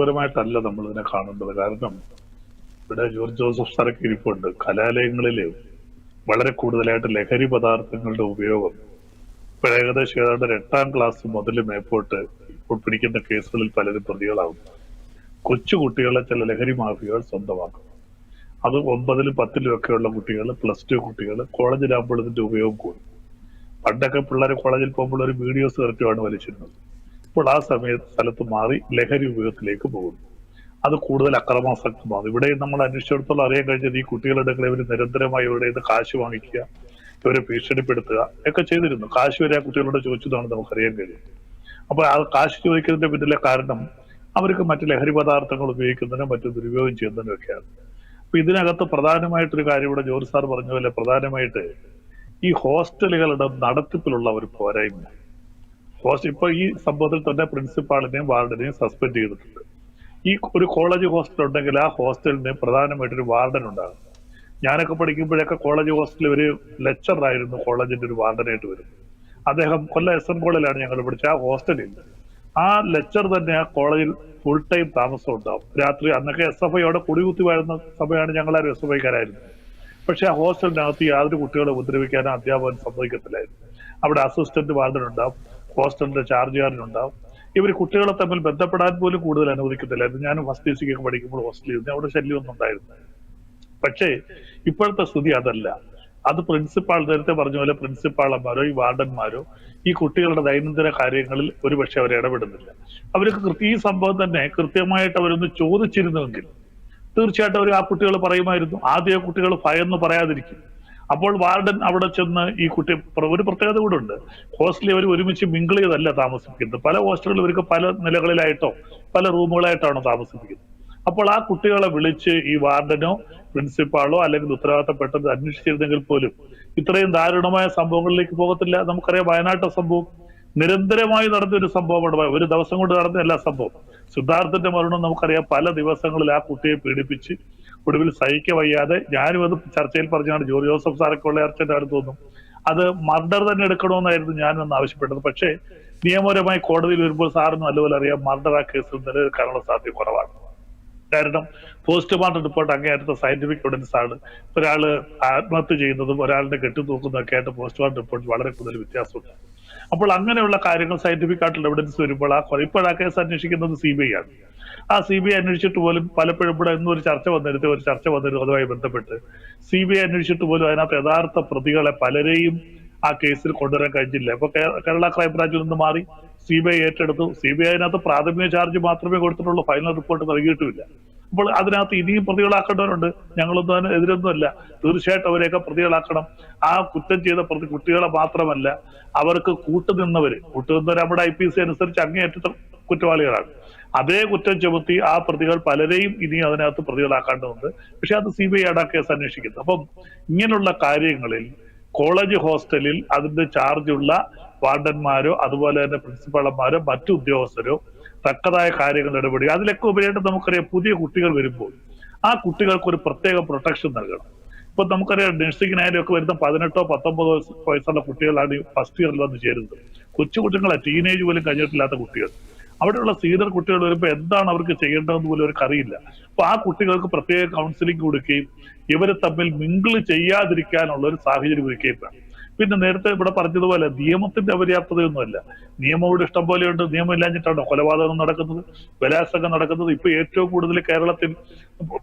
പരമായിട്ടല്ല നമ്മൾ ഇതിനെ കാണേണ്ടത് കാരണം ഇവിടെ ജോർജ് ജോസഫ് സാറൊക്കെ ഇരിപ്പുണ്ട്. കലാലയങ്ങളിൽ വളരെ കൂടുതലായിട്ട് ലഹരി പദാർത്ഥങ്ങളുടെ ഉപയോഗം ഇപ്പോൾ ഏകദേശം ഏതാണ്ട് എട്ടാം ക്ലാസ് മുതൽ മേപ്പോട്ട് ഇപ്പോൾ പിടിക്കുന്ന കേസുകളിൽ പലരും പ്രതികളാവും കൊച്ചു കുട്ടികളെ ചില ലഹരി മാഫിയകൾ സ്വന്തമാക്കും. അത് ഒമ്പതിലും പത്തിലും ഒക്കെയുള്ള കുട്ടികൾ പ്ലസ് ടു കുട്ടികൾ കോളേജിലാകുമ്പോൾ ഇതിന്റെ ഉപയോഗം കൂടും. പണ്ടൊക്കെ പിള്ളേർ കോളേജിൽ പോകുമ്പോൾ ഒരു വീഡിയോസ് കറക്റ്റുമാണ് വലിച്ചിരുന്നത് ഇപ്പോൾ ആ സമയത്ത് സ്ഥലത്ത് മാറി ലഹരി ഉപയോഗത്തിലേക്ക് പോകുന്നു. അത് കൂടുതൽ അക്രമാസക്തമാണ്. ഇവിടെ നമ്മൾ അന്വേഷിച്ചിടത്തോളം അറിയാൻ കഴിഞ്ഞത് ഈ കുട്ടികളുടെ ഇവർ നിരന്തരമായി ഇവരുടെ നിന്ന് കാശ് വാങ്ങിക്കുക ഇവരെ ഭീഷണിപ്പെടുത്തുക ഒക്കെ ചെയ്തിരുന്നു. കാശ് വരെ ആ കുട്ടികളോട് ചോദിച്ചതാണ് നമുക്കറിയാൻ കഴിയും അപ്പൊ ആ കാശ് ചോദിക്കുന്നതിന്റെ പിന്നിലെ കാരണം അവർക്ക് മറ്റ് ലഹരി പദാർത്ഥങ്ങൾ ഉപയോഗിക്കുന്നതിനും മറ്റു ദുരുപയോഗം ചെയ്യുന്നതിനും ഒക്കെയാണ്. അപ്പൊ ഇതിനകത്ത് പ്രധാനമായിട്ടൊരു കാര്യം ഇവിടെ ജോർജ് സാർ പറഞ്ഞ പോലെ പ്രധാനമായിട്ട് ഈ ഹോസ്റ്റലുകളുടെ നടത്തിപ്പിലുള്ള ഒരു പോരായ്മ. ഹോസ്റ്റൽ ഇപ്പൊ ഈ സംഭവത്തിൽ തന്നെ പ്രിൻസിപ്പാളിനെയും വാർഡനെയും സസ്പെൻഡ് ചെയ്തിട്ടുണ്ട്. ഈ ഒരു കോളേജ് ഹോസ്റ്റൽ ഉണ്ടെങ്കിൽ ആ ഹോസ്റ്റലിന് പ്രധാനമായിട്ടൊരു വാർഡൻ ഉണ്ടാകും. ഞാനൊക്കെ പഠിക്കുമ്പോഴൊക്കെ കോളേജ് ഹോസ്റ്റലിൽ ഒരു ലെക്ചറായിരുന്നു കോളേജിന്റെ ഒരു വാർഡനായിട്ട് വരും അദ്ദേഹം കൊല്ലം എസ് എൻ കോളിലാണ് ഞങ്ങൾ പഠിച്ചത് ആ ഹോസ്റ്റലിൽ ആ ലെക്ചർ തന്നെ ആ കോളേജിൽ ഫുൾ ടൈം താമസം ഉണ്ടാവും. രാത്രി അന്നൊക്കെ എസ് എഫ് ഐയോടെ കുടികുത്തി വാഴുന്ന സമയമാണ് ഞങ്ങളാരും എസ് എഫ് ഐക്കാരായിരുന്നു പക്ഷെ ആ ഹോസ്റ്റലിനകത്ത് യാതൊരു കുട്ടികളെ ഉപദ്രവിക്കാനോ അധ്യാപകൻ സമ്മതിക്കത്തില്ലായിരുന്നു. അവിടെ അസിസ്റ്റന്റ് വാർഡൻ ഉണ്ടാവും. ഹോസ്റ്റലിന്റെ ചാർജുകാരനുണ്ടാവും ഇവർ കുട്ടികളെ തമ്മിൽ ബന്ധപ്പെടാൻ പോലും കൂടുതൽ അനുവദിക്കത്തില്ലായിരുന്നു ഞാൻ ഫസ്റ്റ് ഡി സിക്കൊക്കെ പഠിക്കുമ്പോൾ ഹോസ്റ്റലിൽ ഇരുന്നു അവിടെ ശല്യമൊന്നും ഉണ്ടായിരുന്നു പക്ഷേ ഇപ്പോഴത്തെ സ്ഥിതി അതല്ല. അത് പ്രിൻസിപ്പാൾ നേരത്തെ പറഞ്ഞ പോലെ പ്രിൻസിപ്പാളന്മാരോ ഈ വാർഡന്മാരോ ഈ കുട്ടികളുടെ ദൈനംദിന കാര്യങ്ങളിൽ ഒരുപക്ഷെ അവർ ഇടപെടുന്നില്ല. അവർക്ക് കൃത്യ ഈ സംഭവം തന്നെ കൃത്യമായിട്ട് അവരൊന്ന് ചോദിച്ചിരുന്നുവെങ്കിൽ തീർച്ചയായിട്ടും അവർ ആ കുട്ടികൾ പറയുമായിരുന്നു ആദ്യം കുട്ടികൾ ഭയന്ന് പറയാതിരിക്കും. അപ്പോൾ വാർഡൻ അവിടെ ചെന്ന് ഈ കുട്ടി ഒരു പ്രത്യേകത കൂടെ ഉണ്ട്. ഹോസ്റ്റലിൽ അവർ ഒരുമിച്ച് മിങ്കിൾ ചെയ്തല്ല താമസിപ്പിക്കുന്നത്. പല ഹോസ്റ്റലുകൾ ഇവർക്ക് പല നിലകളിലായിട്ടോ പല റൂമുകളായിട്ടാണോ താമസിപ്പിക്കുന്നത്. അപ്പോൾ ആ കുട്ടികളെ വിളിച്ച് ഈ വാർഡനോ പ്രിൻസിപ്പാളോ അല്ലെങ്കിൽ ഉത്തരവാദിത്തപ്പെട്ടത് അന്വേഷിച്ചിരുന്നെങ്കിൽ പോലും ഇത്രയും ദാരുണമായ സംഭവങ്ങളിലേക്ക് പോകത്തില്ല. നമുക്കറിയാം വയനാട്ടെ സംഭവം നിരന്തരമായി നടന്ന ഒരു സംഭവമാണ്. ഒരു ദിവസം കൊണ്ട് നടന്ന എല്ലാ സംഭവം. സിദ്ധാർത്ഥന്റെ മരണം നമുക്കറിയാം പല ദിവസങ്ങളിൽ ആ കുട്ടിയെ പീഡിപ്പിച്ച് ഒടുവിൽ സഹിക്ക വയ്യാതെ ഞാനും അത് ചർച്ചയിൽ പറഞ്ഞാണ് ജോർജ് ജോസഫ് സാറൊക്കെ ഉള്ള ചർച്ചയുടെ വന്നു. അത് മർഡർ തന്നെ എടുക്കണമെന്നായിരുന്നു ഞാൻ അന്ന് ആവശ്യപ്പെട്ടത്. പക്ഷേ നിയമപരമായി കോടതിയിൽ വരുമ്പോൾ സാറിന് നല്ലപോലെ അറിയാം മർഡർ ആ കേസിൽ നിലനിൽക്കാനുള്ള സാധ്യത കുറവാണ്. കാരണം പോസ്റ്റ്മോർട്ടം റിപ്പോർട്ട് അങ്ങേയറ്റത്തെ സയന്റിഫിക് എവിഡൻസ് ആണ്. ഒരാൾ ആത്മഹത്യ ചെയ്യുന്നതും ഒരാളുടെ കെട്ടിത്തൂക്കുന്നതും ആയിട്ട് പോസ്റ്റ്മോർട്ടം റിപ്പോർട്ട് വളരെ കൂടുതൽ വ്യത്യാസമുണ്ട്. അപ്പോൾ അങ്ങനെയുള്ള കാര്യങ്ങൾ സയന്റിഫിക് ആയിട്ടുള്ള എവിഡൻസ് വരുമ്പോൾ ആ ആ കേസ് അന്വേഷിക്കുന്നത് സി ബി ഐ ആണ്. ആ സി ബി ഐ അന്വേഷിച്ചിട്ട് പോലും പലപ്പോഴും ഇവിടെ ഇന്നും ഒരു ചർച്ച വന്നിരുന്ന ഒരു ചർച്ച വന്നിരുന്നു അതുമായി ബന്ധപ്പെട്ട്. സി ബി ഐ അന്വേഷിച്ചിട്ട് പോലും അതിനകത്ത് യഥാർത്ഥ പ്രതികളെ പലരെയും ആ കേസിൽ കൊണ്ടുവരാൻ കഴിഞ്ഞില്ല. ഇപ്പൊ കേരള ക്രൈംബ്രാഞ്ചിൽ നിന്ന് മാറി സി ബി ഐ ഏറ്റെടുത്തു. സി ബി ഐ അതിനകത്ത് പ്രാഥമിക ചാർജ് മാത്രമേ കൊടുത്തിട്ടുള്ളൂ ഫൈനൽ റിപ്പോർട്ട് നൽകിയിട്ടുമില്ല. അപ്പോൾ അതിനകത്ത് ഇനിയും പ്രതികളാക്കേണ്ടവരുണ്ട്. ഞങ്ങളൊന്നും അതിന് എതിരൊന്നുമല്ല. തീർച്ചയായിട്ടും അവരെയൊക്കെ പ്രതികളാക്കണം. ആ കുറ്റം ചെയ്ത പ്രതി കുട്ടികളെ മാത്രമല്ല അവർക്ക് കൂട്ടുനിന്നവര് കൂട്ടുനിന്നവർ നമ്മുടെ ഐ പി സി അനുസരിച്ച് അങ്ങേയറ്റത്തെ കുറ്റവാളികളാണ്. അതേ കുറ്റം ചുമത്തി ആ പ്രതികൾ പലരെയും ഇനി അതിനകത്ത് പ്രതികളാക്കേണ്ടതുണ്ട്. പക്ഷെ അത് സി ബി ഐ ആണ് കേസ് അന്വേഷിക്കുന്നത് അപ്പം ഇങ്ങനെയുള്ള കാര്യങ്ങളിൽ കോളേജ് ഹോസ്റ്റലിൽ അതിന്റെ ചാർജുള്ള വാർഡന്മാരോ അതുപോലെ തന്നെ പ്രിൻസിപ്പാളന്മാരോ മറ്റു ഉദ്യോഗസ്ഥരോ തക്കതായ കാര്യങ്ങൾ ഇടപെടുക അതിലൊക്കെ ഉപരിയായിട്ട് നമുക്കറിയാം പുതിയ കുട്ടികൾ വരുമ്പോൾ ആ കുട്ടികൾക്ക് ഒരു പ്രത്യേക പ്രൊട്ടക്ഷൻ നൽകണം. ഇപ്പൊ നമുക്കറിയാം നഴ്സിംഗിനായാലും ഒക്കെ വരുന്ന പതിനെട്ടോ പത്തൊമ്പതോ വയസ്സ് വയസ്സുള്ള കുട്ടികളാണ് ഈ ഫസ്റ്റ് ഇയറിൽ വന്ന് ചേരുന്നത്. കൊച്ചു കുട്ടികളെ ടീനേജ് പോലും കഴിഞ്ഞിട്ടില്ലാത്ത കുട്ടികൾ. അവിടെയുള്ള സീനിയർ കുട്ടികൾ വരുമ്പോൾ എന്താണ് അവർക്ക് ചെയ്യേണ്ടതെന്ന് പോലും അവർക്ക് അറിയില്ല. അപ്പൊ ആ കുട്ടികൾക്ക് പ്രത്യേക കൗൺസിലിംഗ് കൊടുക്കുകയും ഇവരെ തമ്മിൽ മിങ്കിൾ ചെയ്യാതിരിക്കാനുള്ള ഒരു സാഹചര്യം ഒരുക്കുകയും വേണം പിന്നെ നേരത്തെ ഇവിടെ പറഞ്ഞതുപോലെ നിയമത്തിന്റെ അപര്യാപ്തതയൊന്നുമല്ല. നിയമം ഇവിടെ ഇഷ്ടം പോലെയുണ്ട് നിയമം ഇല്ലാഞ്ഞിട്ടാണോ കൊലപാതകം നടക്കുന്നത് ബലാത്സംഗം നടക്കുന്നത്? ഇപ്പൊ ഏറ്റവും കൂടുതൽ കേരളത്തിൽ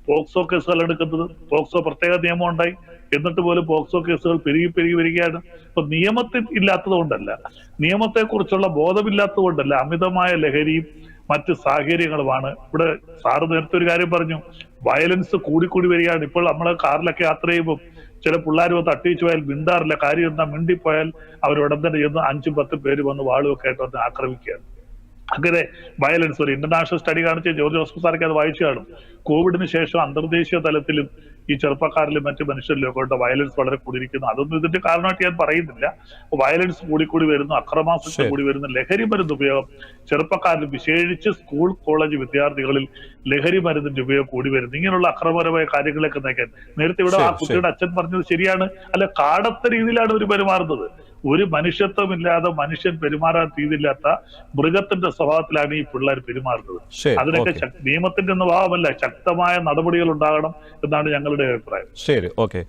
പോക്സോ കേസുകൾ എടുക്കുന്നത്. പോക്സോ പ്രത്യേക നിയമം ഉണ്ടായി. എന്നിട്ട് പോലും പോക്സോ കേസുകൾ പെരുകി പെരുകി വരികയാണ്. അപ്പൊ നിയമത്തിൽ ഇല്ലാത്തത് കൊണ്ടല്ല. നിയമത്തെ കുറിച്ചുള്ള ബോധമില്ലാത്തത് കൊണ്ടല്ല. അമിതമായ ലഹരിയും മറ്റ് സാഹചര്യങ്ങളുമാണ്. ഇവിടെ സാറ് നേരത്തെ ഒരു കാര്യം പറഞ്ഞു. വയലൻസ് കൂടിക്കൂടി വരികയാണ്. ഇപ്പോൾ നമ്മൾ കാറിലൊക്കെ യാത്ര ചെയ്യുമ്പോൾ ചില പിള്ളേർ വന്ന് തട്ടിച്ചു പോയാൽ മിണ്ടാറില്ല. കാര്യം എന്താ? മിണ്ടിപ്പോയാൽ അവർ ഉടൻ തന്നെ ചെന്ന് അഞ്ചും പത്തും പേര് വന്ന് വാളുമൊക്കെ ആയിട്ട് വന്ന് ആക്രമിക്കുകയാണ്. അങ്ങനെ വയലൻസ് ഒരു ഇന്റർനാഷണൽ സ്റ്റഡി കാണിച്ച ജോർജ് ജോസഫ് സാർക്ക് അത് വായിച്ചു കാണും. കോവിഡിന് ശേഷം അന്തർദേശീയ തലത്തിലും ഈ ചെറുപ്പക്കാരിലും മറ്റ് മനുഷ്യരിലും ഒക്കെ വയലൻസ് വളരെ കൂടിയിരിക്കുന്നു. അതൊന്നും ഇതിന്റെ കാരണമായിട്ട് ഞാൻ പറയുന്നില്ല. വയലൻസ് കൂടിക്കൂടി വരുന്നു അക്രമാസക്തി. കൂടി വരുന്നു ലഹരി മരുന്ന് ഉപയോഗം ചെറുപ്പക്കാരിൽ വിശേഷിച്ച് സ്കൂൾ കോളേജ് വിദ്യാർത്ഥികളിൽ ലഹരി മരുന്നിന്റെ ഉപയോഗം കൂടി വരുന്നു. ഇങ്ങനെയുള്ള അക്രമപരമായ കാര്യങ്ങളൊക്കെ നയിക്കാൻ നേരത്തെ ഇവിടെ ആ കുട്ടിയുടെ അച്ഛൻ പറഞ്ഞത് ശരിയാണ്. അല്ല കാടത്ത രീതിയിലാണ് ഇവർ പെരുമാറുന്നത്. ഒരു മനുഷ്യത്വമില്ലാതെ മനുഷ്യൻ പെരുമാറാൻ തീരില്ലാത്ത മൃഗത്തിന്റെ സ്വഭാവത്തിലാണ് ഈ പിള്ളേർ പെരുമാറുന്നത്. അതിനൊക്കെ നിയമത്തിന്റെ ഒന്നും ഭാവമല്ല ശക്തമായ നടപടികൾ ഉണ്ടാകണം എന്നാണ് ഞങ്ങളുടെ അഭിപ്രായം. ശരി ഓക്കെ.